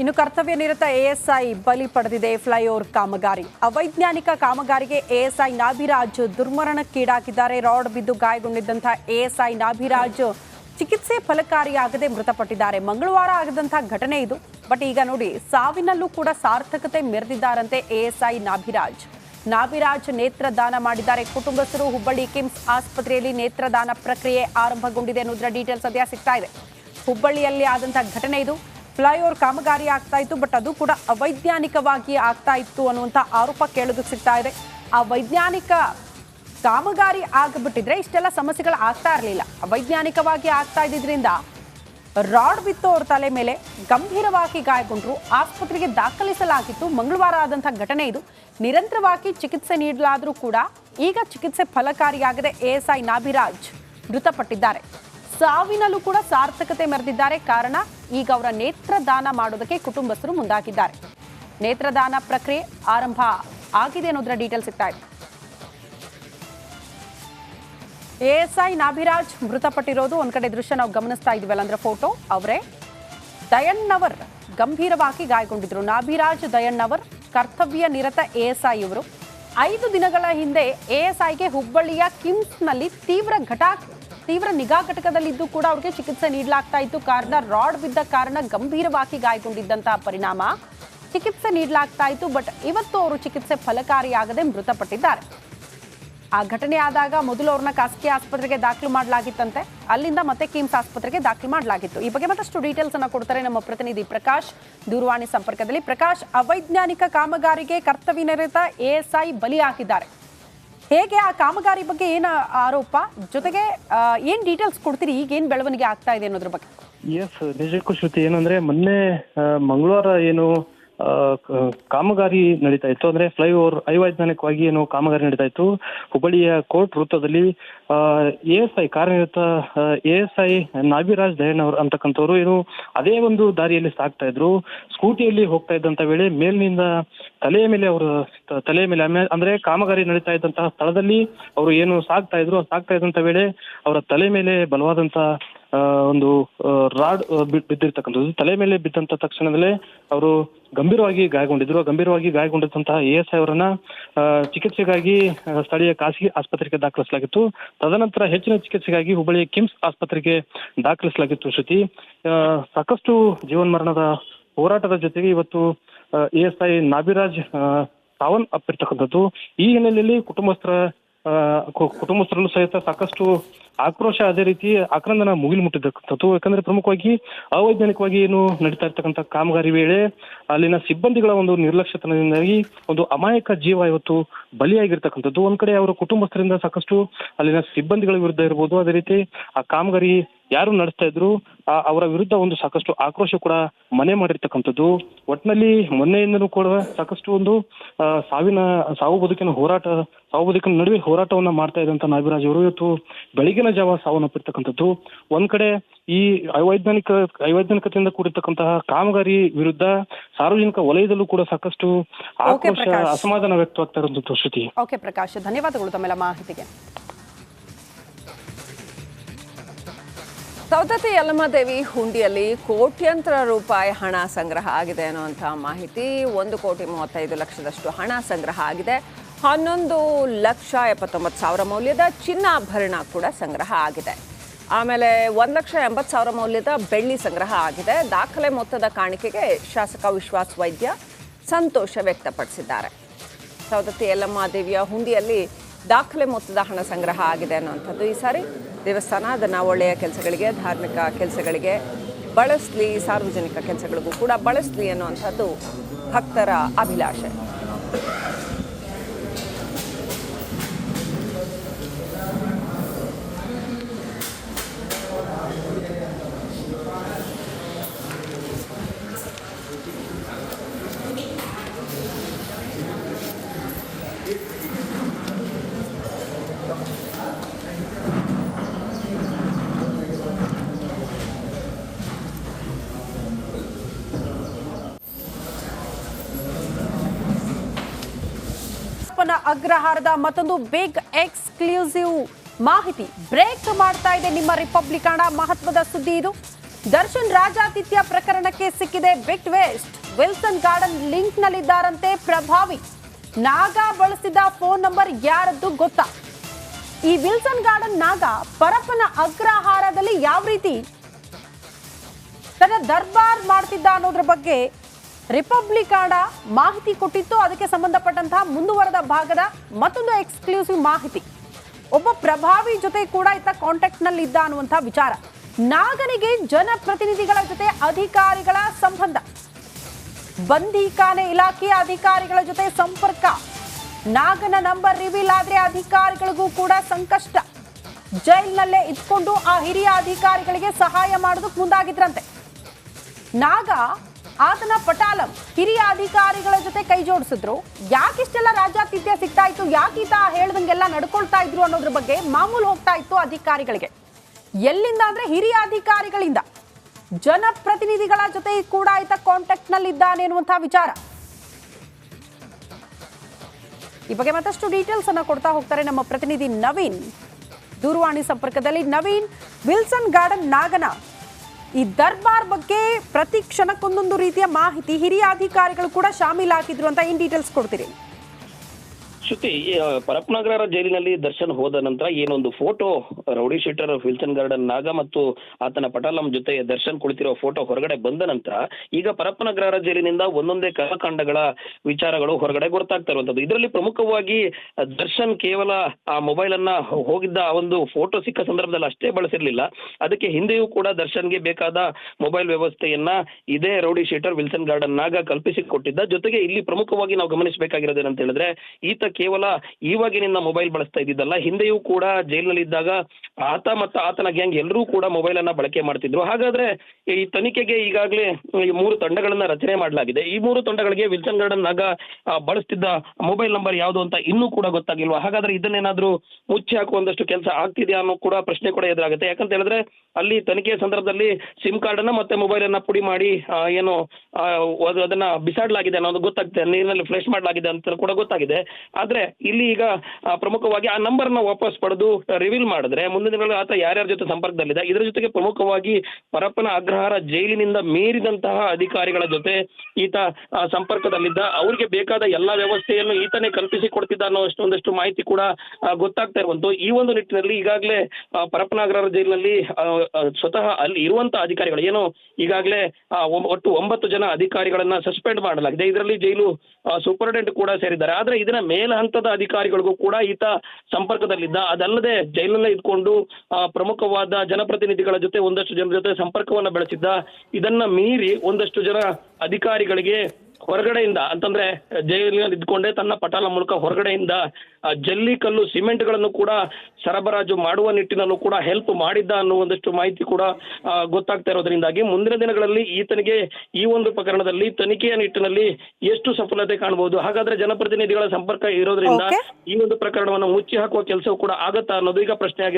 ಇನ್ನು ಕರ್ತವ್ಯ ನಿರತ ಎಎಸ್ಐ ಬಲಿ ಪಡೆದಿದೆ ಫ್ಲೈಓವರ್ ಕಾಮಗಾರಿ. ಅವೈಜ್ಞಾನಿಕ ಕಾಮಗಾರಿಗೆ ಎಎಸ್ಐ ನಾಭಿರಾಜ್ ದುರ್ಮರಣಕ್ಕೀಡಾಗಿದ್ದಾರೆ. ರಾಡ್ ಬಿದ್ದು ಗಾಯಗೊಂಡಿದ್ದಂಥ ಎಎಸ್ಐ ನಾಭಿರಾಜ್ ಚಿಕಿತ್ಸೆ ಫಲಕಾರಿಯಾಗದೆ ಮೃತಪಟ್ಟಿದ್ದಾರೆ. ಮಂಗಳವಾರ ಆಗದಂತಹ ಘಟನೆ ಇದು. ಬಟ್ ಈಗ ನೋಡಿ, ಸಾವಿನಲ್ಲೂ ಕೂಡ ಸಾರ್ಥಕತೆ ಮೆರೆದಿದ್ದಾರಂತೆ ಎಎಸ್ಐ ನಾಭಿರಾಜ್. ನಾಭಿರಾಜ್ ನೇತ್ರದಾನ ಮಾಡಿದ್ದಾರೆ. ಕುಟುಂಬಸ್ಥರು ಹುಬ್ಬಳ್ಳಿ ಕಿಮ್ಸ್ ಆಸ್ಪತ್ರೆಯಲ್ಲಿ ನೇತ್ರದಾನ ಪ್ರಕ್ರಿಯೆ ಆರಂಭಗೊಂಡಿದೆ ಅನ್ನೋದರ ಡೀಟೇಲ್ಸ್ ಸದ್ಯ ಸಿಗ್ತಾ ಇದೆ. ಹುಬ್ಬಳ್ಳಿಯಲ್ಲಿ ಆದಂತಹ ಘಟನೆ ಇದು. ಫ್ಲೈಓವರ್ ಕಾಮಗಾರಿ ಆಗ್ತಾ ಇತ್ತು, ಬಟ್ ಅದು ಕೂಡ ಅವೈಜ್ಞಾನಿಕವಾಗಿ ಆಗ್ತಾ ಇತ್ತು ಅನ್ನುವಂಥ ಆರೋಪ ಕೇಳೋದಕ್ಕೆ ಸಿಗ್ತಾ ಇದೆ. ಆ ವೈಜ್ಞಾನಿಕ ಕಾಮಗಾರಿ ಆಗಿಬಿಟ್ಟಿದ್ರೆ ಇಷ್ಟೆಲ್ಲ ಸಮಸ್ಯೆಗಳು ಆಗ್ತಾ ಇರಲಿಲ್ಲ. ಅವೈಜ್ಞಾನಿಕವಾಗಿ ಆಗ್ತಾ ಇದ್ದಿದ್ರಿಂದ ರಾಡ್ ಬಿತ್ತು ತಲೆ ಮೇಲೆ ಗಂಭೀರವಾಗಿ ಗಾಯಗೊಂಡ್ರು. ಆಸ್ಪತ್ರೆಗೆ ದಾಖಲಿಸಲಾಗಿತ್ತು. ಮಂಗಳವಾರ ಆದಂಥ ಘಟನೆ ಇದು. ನಿರಂತರವಾಗಿ ಚಿಕಿತ್ಸೆ ನೀಡಲಾದರೂ ಕೂಡ ಈಗ ಚಿಕಿತ್ಸೆ ಫಲಕಾರಿಯಾಗದೆ ಎಎಸ್ಐ ನಾಭಿರಾಜ್ ಮೃತಪಟ್ಟಿದ್ದಾರೆ. ಸಾವಿನಲ್ಲೂ ಕೂಡ ಸಾರ್ಥಕತೆ ಮೆರೆದಿದ್ದಾರೆ. ಕಾರಣ ಈಗ ಅವರ ನೇತ್ರದಾನ ಮಾಡೋದಕ್ಕೆ ಕುಟುಂಬಸ್ಥರು ಮುಂದಾಗಿದ್ದಾರೆ. ನೇತ್ರದಾನ ಪ್ರಕ್ರಿಯೆ ಆರಂಭ ಆಗಿದೆ ಅನ್ನೋದರ ಡೀಟೇಲ್ ಸಿಗ್ತಾ ಇದೆ. ಎಎಸ್ಐ ನಾಭಿರಾಜ್ ಮೃತಪಟ್ಟಿರೋದು ಒಂದ್ ಕಡೆ ದೃಶ್ಯ ನಾವು ಗಮನಿಸ್ತಾ ಇದೀವಲ್ಲ ಅಂದ್ರೆ ಫೋಟೋ ಅವರೇ ದಯಣ್ಣವರ್ ಗಂಭೀರವಾಗಿ ಗಾಯಗೊಂಡಿದ್ರು. ನಾಭಿರಾಜ್ ದಯಣ್ಣವರ್ ಕರ್ತವ್ಯ ನಿರತ ಎಎಸ್ಐ ಇವರು. ಐದು ದಿನಗಳ ಹಿಂದೆ ಎಎಸ್ಐಗೆ ಹುಬ್ಬಳ್ಳಿಯ ಕಿಮ್ಸ್ನಲ್ಲಿ ತೀವ್ರ ಘಟಾ ತೀವ್ರ ನಿಗಾ ಘಟಕದಲ್ಲಿದ್ದು ಕೂಡ ಅವ್ರಿಗೆ ಚಿಕಿತ್ಸೆ ನೀಡಲಾಗ್ತಾ ಇತ್ತು. ಕಾರಣ ರಾಡ್ ಬಿದ್ದ ಕಾರಣ ಗಂಭೀರವಾಗಿ ಗಾಯಗೊಂಡಿದ್ದಂತಹ ಪರಿಣಾಮ ಚಿಕಿತ್ಸೆ ನೀಡಲಾಗ್ತಾ ಇತ್ತು, ಬಟ್ ಇವತ್ತು ಅವರು ಚಿಕಿತ್ಸೆ ಫಲಕಾರಿಯಾಗದೆ ಮೃತಪಟ್ಟಿದ್ದಾರೆ. ಆ ಘಟನೆ ಆದಾಗ ಮೊದಲು ಅವ್ರನ್ನ ಖಾಸಗಿ ಆಸ್ಪತ್ರೆಗೆ ದಾಖಲು ಮಾಡಲಾಗಿತ್ತಂತೆ. ಅಲ್ಲಿಂದ ಮತ್ತೆ ಕಿಮ್ಸ್ ಆಸ್ಪತ್ರೆಗೆ ದಾಖಲು ಮಾಡಲಾಗಿತ್ತು. ಈ ಬಗ್ಗೆ ಮತ್ತಷ್ಟು ಡೀಟೇಲ್ಸ್ ಅನ್ನು ಕೊಡ್ತಾರೆ ನಮ್ಮ ಪ್ರತಿನಿಧಿ ಪ್ರಕಾಶ್ ದೂರವಾಣಿ ಸಂಪರ್ಕದಲ್ಲಿ. ಪ್ರಕಾಶ್, ಅವೈಜ್ಞಾನಿಕ ಕಾಮಗಾರಿಗೆ ಕರ್ತವ್ಯ ನಿರತ ಎಎಸ್ಐ ಬಲಿಯಾಗಿದ್ದಾರೆ. ಹೇಗೆ ಆ ಕಾಮಗಾರಿ ಬಗ್ಗೆ ಏನು ಆರೋಪ? ಜೊತೆಗೆ ಏನು ಡೀಟೇಲ್ಸ್ ಕೊಡ್ತೀರಿ? ಈಗ ಏನ್ ಬೆಳವಣಿಗೆ ಆಗ್ತಾ ಇದೆ ಅನ್ನೋದ್ರ ಬಗ್ಗೆ? ಎಸ್ ನಿಜಕ್ಕೂ ಶ್ರುತಿ, ಏನಂದ್ರೆ ಮೊನ್ನೆ ಮಂಗಳವಾರ ಏನು ಕಾಮಗಾರಿ ನಡೀತಾ ಇತ್ತು. ಅಂದ್ರೆ ಫ್ಲೈಓವರ್ ಅವೈಜ್ಞಾನಿಕವಾಗಿ ಏನು ಕಾಮಗಾರಿ ನಡೀತಾ ಇತ್ತು. ಹುಬ್ಬಳ್ಳಿಯ ಕೋರ್ಟ್ ವೃತ್ತದಲ್ಲಿ ಎ ಎಸ್ ಐ ಕಾರ್ಯನಿರತ ಎ ಎಸ್ ಐ ನಾಭಿರಾಜ್ ದಯಣ್ ಅವರು ಅಂತಕ್ಕಂಥವ್ರು ಏನು ಅದೇ ಒಂದು ದಾರಿಯಲ್ಲಿ ಸಾಗ್ತಾ ಇದ್ರು. ಸ್ಕೂಟಿಯಲ್ಲಿ ಹೋಗ್ತಾ ಇದ್ದಂತ ವೇಳೆ ಮೇಲಿನಿಂದ ತಲೆಯ ಮೇಲೆ ಅವರು ತಲೆಯ ಮೇಲೆ ಅಂದ್ರೆ ಕಾಮಗಾರಿ ನಡೀತಾ ಇದ್ದಂತಹ ಸ್ಥಳದಲ್ಲಿ ಅವರು ಏನು ಸಾಗ್ತಾ ಇದ್ರು. ಸಾಕ್ತಾ ಇದ್ದಂತ ವೇಳೆ ಅವರ ತಲೆ ಮೇಲೆ ಬಲವಾದಂತ ಆ, ಒಂದು ರಾಡ್ ಬಿದ್ದಿರ್ತಕ್ಕಂಥದ್ದು. ತಲೆ ಮೇಲೆ ಬಿದ್ದಂತ ತಕ್ಷಣದಲ್ಲೇ ಅವರು ಗಂಭೀರವಾಗಿ ಗಾಯಗೊಂಡಿದ್ರು. ಗಂಭೀರವಾಗಿ ಗಾಯಗೊಂಡಿದ್ದಂತಹ ಎ ಎಸ್ ಐ ಅವರನ್ನ ಚಿಕಿತ್ಸೆಗಾಗಿ ಸ್ಥಳೀಯ ಖಾಸಗಿ ಆಸ್ಪತ್ರೆಗೆ ದಾಖಲಿಸಲಾಗಿತ್ತು. ತದನಂತರ ಹೆಚ್ಚಿನ ಚಿಕಿತ್ಸೆಗಾಗಿ ಹುಬ್ಬಳ್ಳಿಯ ಕಿಮ್ಸ್ ಆಸ್ಪತ್ರೆಗೆ ದಾಖಲಿಸಲಾಗಿತ್ತು ಶ್ರುತಿ. ಸಾಕಷ್ಟು ಜೀವನ್ಮರಣದ ಹೋರಾಟದ ಜೊತೆಗೆ ಇವತ್ತು ಎ ಎಸ್ ಐ ನಾಭಿರಾಜ್ ಸಾವನ್ ಅಪ್ಪಿರ್ತಕ್ಕಂಥದ್ದು. ಈ ಹಿನ್ನೆಲೆಯಲ್ಲಿ ಕುಟುಂಬಸ್ಥರ ಕುಟುಂಬಸ್ಥರಲ್ಲೂ ಸಹಿತ ಸಾಕಷ್ಟು ಆಕ್ರೋಶ ಅದೇ ರೀತಿ ಆಕ್ರಂದನ ಮುಗಿಲು ಮುಟ್ಟಿರ್ತಕ್ಕಂಥದ್ದು ಯಾಕಂದ್ರೆ ಪ್ರಮುಖವಾಗಿ ಅವೈಜ್ಞಾನಿಕವಾಗಿ ಏನು ನಡೀತಾ ಇರ್ತಕ್ಕಂಥ ಕಾಮಗಾರಿ ವೇಳೆ ಅಲ್ಲಿನ ಸಿಬ್ಬಂದಿಗಳ ಒಂದು ನಿರ್ಲಕ್ಷ್ಯತನದಿಂದಾಗಿ ಒಂದು ಅಮಾಯಕ ಜೀವ ಇವತ್ತು ಬಲಿಯಾಗಿರ್ತಕ್ಕಂಥದ್ದು. ಒಂದ್ ಕಡೆ ಅವರ ಕುಟುಂಬಸ್ಥರಿಂದ ಸಾಕಷ್ಟು ಅಲ್ಲಿನ ಸಿಬ್ಬಂದಿಗಳ ವಿರುದ್ಧ ಇರ್ಬೋದು. ಅದೇ ರೀತಿ ಆ ಕಾಮಗಾರಿ ಯಾರು ನಡೆಸ್ತಾ ಇದ್ರು ಅವರ ವಿರುದ್ಧ ಒಂದು ಸಾಕಷ್ಟು ಆಕ್ರೋಶ ಕೂಡ ಮನೆ ಮಾಡಿರ್ತಕ್ಕಂಥದ್ದು. ಒಟ್ಟಿನಲ್ಲಿ ಮೊನ್ನೆಯಿಂದನೂ ಕೂಡ ಸಾಕಷ್ಟು ಒಂದು ಸಾವಿನ ಸಾವು ಬದುಕಿನ ಹೋರಾಟ ಸಾವು ಬದುಕಿನ ನಡುವೆ ಹೋರಾಟವನ್ನ ಮಾಡ್ತಾ ಇದ್ದಂತ ನಾಗರಾಜ್ ಅವರು ಇವತ್ತು ಬೆಳಗಿನ ಜಾವ ಸಾವನ್ನಪ್ಪಿರ್ತಕ್ಕಂಥದ್ದು ಒಂದ್ ಕಡೆ ಈ ಅವೈಜ್ಞಾನಿಕ ಅವೈಜ್ಞಾನಿಕತೆಯಿಂದ ಕೂಡಿರ್ತಕ್ಕಂತಹ ಕಾಮಗಾರಿ ವಿರುದ್ಧ ಸಾರ್ವಜನಿಕ ವಲಯದಲ್ಲೂ ಕೂಡ ಸಾಕಷ್ಟು ಆಕ್ರೋಶ ಅಸಮಾಧಾನ ವ್ಯಕ್ತವಾಗ್ತಾ ಇರುವಂತದ್ದು ಶ್ರುತಿ. ಓಕೆ ಪ್ರಕಾಶ್ ಧನ್ಯವಾದಗಳು ತಮ್ಮೆಲ್ಲ ಮಾಹಿತಿಗೆ. ಸವದತ್ತಿ ಯಲ್ಲಮ್ಮದೇವಿ ಹುಂಡಿಯಲ್ಲಿ ಕೋಟ್ಯಂತರ ರೂಪಾಯಿ ಹಣ ಸಂಗ್ರಹ ಆಗಿದೆ ಅನ್ನುವಂಥ ಮಾಹಿತಿ. ಒಂದು ಕೋಟಿ ಮೂವತ್ತೈದು ಲಕ್ಷದಷ್ಟು ಹಣ ಸಂಗ್ರಹ ಆಗಿದೆ. ಹನ್ನೊಂದು ಲಕ್ಷ ಎಪ್ಪತ್ತೊಂಬತ್ತು ಸಾವಿರ ಮೌಲ್ಯದ ಚಿನ್ನಾಭರಣ ಕೂಡ ಸಂಗ್ರಹ ಆಗಿದೆ. ಆಮೇಲೆ ಒಂದು ಲಕ್ಷ ಎಂಬತ್ತು ಸಾವಿರ ಮೌಲ್ಯದ ಬೆಳ್ಳಿ ಸಂಗ್ರಹ ಆಗಿದೆ. ದಾಖಲೆ ಮೊತ್ತದ ಕಾಣಿಕೆಗೆ ಶಾಸಕ ವಿಶ್ವಾಸ್ ವೈದ್ಯ ಸಂತೋಷ ವ್ಯಕ್ತಪಡಿಸಿದ್ದಾರೆ. ಸೌದತ್ತಿ ಯಲ್ಲಮ್ಮ ದೇವಿಯ ಹುಂಡಿಯಲ್ಲಿ ದಾಖಲೆ ಮೊತ್ತದ ಹಣ ಸಂಗ್ರಹ ಆಗಿದೆ ಅನ್ನುವಂಥದ್ದು ಈ ಸಾರಿ. ದೇವಸ್ಥಾನ, ಅದನ್ನು ಒಳ್ಳೆಯ ಕೆಲಸಗಳಿಗೆ, ಧಾರ್ಮಿಕ ಕೆಲಸಗಳಿಗೆ ಬಳಸಲಿ, ಸಾರ್ವಜನಿಕ ಕೆಲಸಗಳಿಗೂ ಕೂಡ ಬಳಸಲಿ ಅನ್ನುವಂಥದ್ದು ಭಕ್ತರ ಅಭಿಲಾಷೆ. ನ ಅಗ್ರಹಾರದ ಮತ್ತೊಂದು ಬಿಗ್ ಎಕ್ಸ್ಕ್ಲೂಸಿವ್ ಮಾಹಿತಿ. ಬ್ರೇಕ್ ಮಾಡ್ತಾ ಇದೆ ನಿಮ್ಮ ರಿಪಬ್ಲಿಕ್ ಕನ್ನಡ ಮಹತ್ವದ ಸುದ್ದಿ ಇದು. ದರ್ಶನ್ ರಾಜಾತಿಥ್ಯ ಪ್ರಕರಣಕ್ಕೆ ಸಿಕ್ಕಿದೆ ಬಿಗ್ ವೇಸ್ಟ್ ವಿಲ್ಸನ್ ಗಾರ್ಡನ್ ಲಿಂಕ್ ನಲ್ಲಿದ್ದಾರಂತೆ ಪ್ರಭಾವಿ. ನಾಗ ಬಳಸಿದ ಫೋನ್ ನಂಬರ್ ಯಾರದ್ದು ಗೊತ್ತಾ? ಈ ವಿಲ್ಸನ್ ಗಾರ್ಡನ್ ನಾಗ ಪರಪ್ಪನ ಅಗ್ರಹಾರದಲ್ಲಿ ಯಾವ ರೀತಿ ತನ್ನ ದರ್ಬಾರ್ ಮಾಡ್ತಿದ್ದ ಅನ್ನೋದ್ರ ಬಗ್ಗೆ ರಿಪಬ್ಲಿಕಾಡ ಮಾಹಿತಿ ಕೊಟ್ಟಿತ್ತು. ಅದಕ್ಕೆ ಸಂಬಂಧಪಟ್ಟಂತಹ ಮುಂದುವರೆದ ಭಾಗದ ಮತ್ತೊಂದು ಎಕ್ಸ್ಕ್ಲೂಸಿವ್ ಮಾಹಿತಿ. ಒಬ್ಬ ಪ್ರಭಾವಿ ಜೊತೆ ಕೂಡ ಇತ್ತ ಕಾಂಟ್ಯಾಕ್ಟ್ನಲ್ಲಿ ಇದ್ದ ಅನ್ನುವಂತಹ ವಿಚಾರ. ನಾಗನಿಗೆ ಜನಪ್ರತಿನಿಧಿಗಳ ಜೊತೆ ಅಧಿಕಾರಿಗಳ ಸಂಬಂಧ. ಬಂದೀಖಾನೆ ಇಲಾಖೆಯ ಅಧಿಕಾರಿಗಳ ಜೊತೆ ಸಂಪರ್ಕ. ನಾಗನ ನಂಬರ್ ರಿವೀಲ್ ಆದ್ರೆ ಅಧಿಕಾರಿಗಳಿಗೂ ಕೂಡ ಸಂಕಷ್ಟ. ಜೈಲ್ನಲ್ಲೇ ಇದ್ಕೊಂಡು ಆ ಹಿರಿಯ ಅಧಿಕಾರಿಗಳಿಗೆ ಸಹಾಯ ಮಾಡೋದಕ್ಕೆ ಮುಂದಾಗಿದ್ರಂತೆ. ನಾಗ ಆತನ ಪಟಾಲಂ ಹಿರಿಯ ಅಧಿಕಾರಿಗಳ ಜೊತೆ ಕೈ ಜೋಡಿಸಿದ್ರು. ಯಾಕಿಷ್ಟೆಲ್ಲ ರಾಜ್ಯಾತಿಥ್ಯ ಸಿಗ್ತಾ ಇತ್ತು? ಯಾಕೀತ ಹೇಳ್ದಂಗೆಲ್ಲ ನಡ್ಕೊಳ್ತಾ ಇದ್ರು ಅನ್ನೋದ್ರ ಬಗ್ಗೆ ಮಾಮೂಲು ಹೋಗ್ತಾ ಇತ್ತು ಅಧಿಕಾರಿಗಳಿಗೆ. ಎಲ್ಲಿಂದ ಅಂದ್ರೆ ಹಿರಿಯ ಅಧಿಕಾರಿಗಳಿಂದ. ಜನಪ್ರತಿನಿಧಿಗಳ ಜೊತೆ ಕೂಡ ಈತ ಕಾಂಟ್ಯಾಕ್ಟ್ನಲ್ಲಿ ಇದ್ದಾನೆ ಅನ್ನುವಂತಹ ವಿಚಾರ. ಈ ಬಗ್ಗೆ ಮತ್ತಷ್ಟು ಡೀಟೇಲ್ಸ್ ಅನ್ನ ಕೊಡ್ತಾ ಹೋಗ್ತಾರೆ ನಮ್ಮ ಪ್ರತಿನಿಧಿ ನವೀನ್. ದೂರವಾಣಿ ಸಂಪರ್ಕದಲ್ಲಿ ನವೀನ್, ವಿಲ್ಸನ್ ಗಾರ್ಡನ್ ನಾಗನ. ಈ ದರ್ಬಾರ್ ಬಗ್ಗೆ ಪ್ರತಿ ಕ್ಷಣಕ್ಕೊಂದೊಂದು ರೀತಿಯ ಮಾಹಿತಿ ಹಿರಿಯ ಅಧಿಕಾರಿಗಳು ಕೂಡ ಶಾಮೀಲಾಗಿದ್ರು ಅಂತ ಇನ್ ಡೀಟೇಲ್ಸ್ ಕೊಡ್ತೀರಿ. ಶ್ರುತಿ ಪರಪ್ಪನಗರ ಜೈಲಿನಲ್ಲಿ ದರ್ಶನ್ ಹೋದ ನಂತರ ಏನೊಂದು photo? Rowdy sheeter Wilson Garden Naga ಮತ್ತು ಆತನ ಪಟಾಲಂ ಜೊತೆ ದರ್ಶನ್ ಕುಳಿತಿರೋ ಫೋಟೋ ಹೊರಗಡೆ ಬಂದ ನಂತರ ಈಗ ಪರಪ್ಪನಗರ ಜೈಲಿನಿಂದ ಒಂದೊಂದೇ ಕಲಾಖಂಡಗಳ ವಿಚಾರಗಳು ಹೊರಗಡೆ ಗೊತ್ತಾಗ್ತಾ ಇರುವಂತದ್ದು ಇದರಲ್ಲಿ ಪ್ರಮುಖವಾಗಿ ದರ್ಶನ್ ಕೇವಲ ಆ ಮೊಬೈಲ್ ಅನ್ನ ಹೋಗಿದ್ದ ಆ ಒಂದು ಫೋಟೋ ಸಿಕ್ಕ ಸಂದರ್ಭದಲ್ಲಿ ಅಷ್ಟೇ ಬಳಸಿರ್ಲಿಲ್ಲ. ಅದಕ್ಕೆ ಹಿಂದೆಯೂ ಕೂಡ ದರ್ಶನ್ಗೆ ಬೇಕಾದ ಮೊಬೈಲ್ ವ್ಯವಸ್ಥೆಯನ್ನ ಇದೇ ರೌಡಿ ಶೀಟರ್ ವಿಲ್ಸನ್ ಗಾರ್ಡನ್ ನಾಗ ಕಲ್ಪಿಸಿ ಕೊಟ್ಟಿದ್ದ ಜೊತೆಗೆ ಇಲ್ಲಿ ಪ್ರಮುಖವಾಗಿ ನಾವು ಗಮನಿಸಬೇಕಾಗಿರೋದೇನಂತ ಹೇಳಿದ್ರೆ ಈತ ಕೇವಲ ಇವಾಗಿನಿಂದ ಮೊಬೈಲ್ ಬಳಸ್ತಾ ಇದ್ದಿದ್ದಲ್ಲ, ಹಿಂದೆಯೂ ಕೂಡ ಜೈಲಿನಲ್ಲಿ ಇದ್ದಾಗ ಆತ ಮತ್ತು ಆತನ ಗ್ಯಾಂಗ್ ಎಲ್ಲರೂ ಕೂಡ ಮೊಬೈಲ್ ಅನ್ನ ಬಳಕೆ ಮಾಡ್ತಿದ್ರು. ಹಾಗಾದ್ರೆ ಈ ತನಿಖೆಗೆ ಈಗಾಗಲೇ ಈ ಮೂರು ತಂಡಗಳನ್ನ ರಚನೆ ಮಾಡಲಾಗಿದೆ. ಈ ಮೂರು ತಂಡಗಳಿಗೆ ವಿಲ್ಸನ್ ಗಾರ್ಡನ್ ನಾಗ ಬಳಸ್ತಿದ್ದ ಮೊಬೈಲ್ ನಂಬರ್ ಯಾವುದು ಅಂತ ಇನ್ನೂ ಕೂಡ ಗೊತ್ತಾಗಿಲ್ವಾ? ಹಾಗಾದ್ರೆ ಇದನ್ನೇನಾದ್ರೂ ಮುಚ್ಚಿ ಹಾಕುವಂದಷ್ಟು ಕೆಲಸ ಆಗ್ತಿದೆಯಾ ಅನ್ನೋ ಕೂಡ ಪ್ರಶ್ನೆ ಕೂಡ ಎದುರಾಗುತ್ತೆ. ಯಾಕಂತ ಹೇಳಿದ್ರೆ ಅಲ್ಲಿ ತನಿಖೆಯ ಸಂದರ್ಭದಲ್ಲಿ ಸಿಮ್ ಕಾರ್ಡ್ ಅನ್ನ ಮತ್ತೆ ಮೊಬೈಲ್ ಅನ್ನ ಪುಡಿ ಮಾಡಿ ಏನು ಅದನ್ನ ಬಿಸಾಡಲಾಗಿದೆ ಅನ್ನೋದು ಗೊತ್ತಾಗ್ತದೆ. ನೀರಿನಲ್ಲಿ ಫ್ಲಶ್ ಮಾಡಲಾಗಿದೆ ಅಂತ ಕೂಡ ಗೊತ್ತಾಗಿದೆ. ಆದ್ರೆ ಇಲ್ಲಿ ಈಗ ಪ್ರಮುಖವಾಗಿ ಆ ನಂಬರ್ನ ವಾಪಸ್ ಪಡೆದು ರಿವೀಲ್ ಮಾಡಿದ್ರೆ ಮುಂದಿನ ದಿನಗಳಲ್ಲಿ ಆತ ಯಾರ್ಯಾರ ಜೊತೆ ಸಂಪರ್ಕದಲ್ಲಿದೆ, ಇದರ ಜೊತೆಗೆ ಪ್ರಮುಖವಾಗಿ ಪರಪ್ಪನ ಅಗ್ರಹಾರ ಜೈಲಿನಿಂದ ಮೀರಿದಂತಹ ಅಧಿಕಾರಿಗಳ ಜೊತೆ ಈತ ಸಂಪರ್ಕದಲ್ಲಿದ್ದ. ಅವರಿಗೆ ಬೇಕಾದ ಎಲ್ಲಾ ವ್ಯವಸ್ಥೆಯನ್ನು ಈತನೇ ಕಲ್ಪಿಸಿ ಕೊಡ್ತಿದ್ದ ಅನ್ನೋ ಅಷ್ಟೊಂದಷ್ಟು ಮಾಹಿತಿ ಕೂಡ ಗೊತ್ತಾಗ್ತಾ ಇರುವಂತು. ಈ ಒಂದು ನಿಟ್ಟಿನಲ್ಲಿ ಈಗಾಗಲೇ ಪರಪ್ಪನ ಅಗ್ರಹಾರ ಜೈಲಿನಲ್ಲಿ ಸ್ವತಃ ಅಲ್ಲಿ ಇರುವಂತ ಅಧಿಕಾರಿಗಳು ಏನು, ಈಗಾಗಲೇ ಒಟ್ಟು ಒಂಬತ್ತು ಜನ ಅಧಿಕಾರಿಗಳನ್ನ ಸಸ್ಪೆಂಡ್ ಮಾಡಲಾಗಿದೆ. ಇದರಲ್ಲಿ ಜೈಲು ಸೂಪರಿಂಟೆಂಡೆಂಟ್ ಕೂಡ ಸೇರಿದ್ದಾರೆ. ಆದ್ರೆ ಇದರ ಮೇಲ್ ಹಂತದ ಅಧಿಕಾರಿಗಳಿಗೂ ಕೂಡ ಈತ ಸಂಪರ್ಕದಲ್ಲಿದ್ದ. ಅದಲ್ಲದೆ ಜೈಲಲ್ಲೇ ಇದ್ಕೊಂಡು ಪ್ರಮುಖವಾದ ಜನಪ್ರತಿನಿಧಿಗಳ ಜೊತೆ ಒಂದಷ್ಟು ಜನರ ಜೊತೆ ಸಂಪರ್ಕವನ್ನ ಬೆಳೆಸಿದ್ದ. ಇದನ್ನ ಮೀರಿ ಒಂದಷ್ಟು ಜನ ಅಧಿಕಾರಿಗಳಿಗೆ ಹೊರಗಡೆಯಿಂದ ಅಂತಂದ್ರೆ ಜೈಲಿನಲ್ಲಿ ಇದ್ಕೊಂಡೇ ತನ್ನ ಪಟಾಲ ಮೂಲಕ ಹೊರಗಡೆಯಿಂದ ಜಲ್ಲಿ ಕಲ್ಲು ಸಿಮೆಂಟ್ಗಳನ್ನು ಕೂಡ ಸರಬರಾಜು ಮಾಡುವ ನಿಟ್ಟಿನಲ್ಲೂ ಕೂಡ ಹೆಲ್ಪ್ ಮಾಡಿದ್ದ ಅನ್ನೋ ಒಂದಷ್ಟು ಮಾಹಿತಿ ಕೂಡ ಗೊತ್ತಾಗ್ತಾ ಇರೋದ್ರಿಂದಾಗಿ ಮುಂದಿನ ದಿನಗಳಲ್ಲಿ ಈತನಿಗೆ ಈ ಒಂದು ಪ್ರಕರಣದಲ್ಲಿ ತನಿಖೆಯ ನಿಟ್ಟಿನಲ್ಲಿ ಎಷ್ಟು ಸಫಲತೆ ಕಾಣಬಹುದು. ಹಾಗಾದ್ರೆ ಜನಪ್ರತಿನಿಧಿಗಳ ಸಂಪರ್ಕ ಇರೋದ್ರಿಂದ ಈ ಒಂದು ಪ್ರಕರಣವನ್ನು ಮುಚ್ಚಿ ಹಾಕುವ ಕೆಲಸವೂ ಕೂಡ ಆಗತ್ತಾ ಅನ್ನೋದು ಈಗ ಪ್ರಶ್ನೆ ಆಗಿರೋ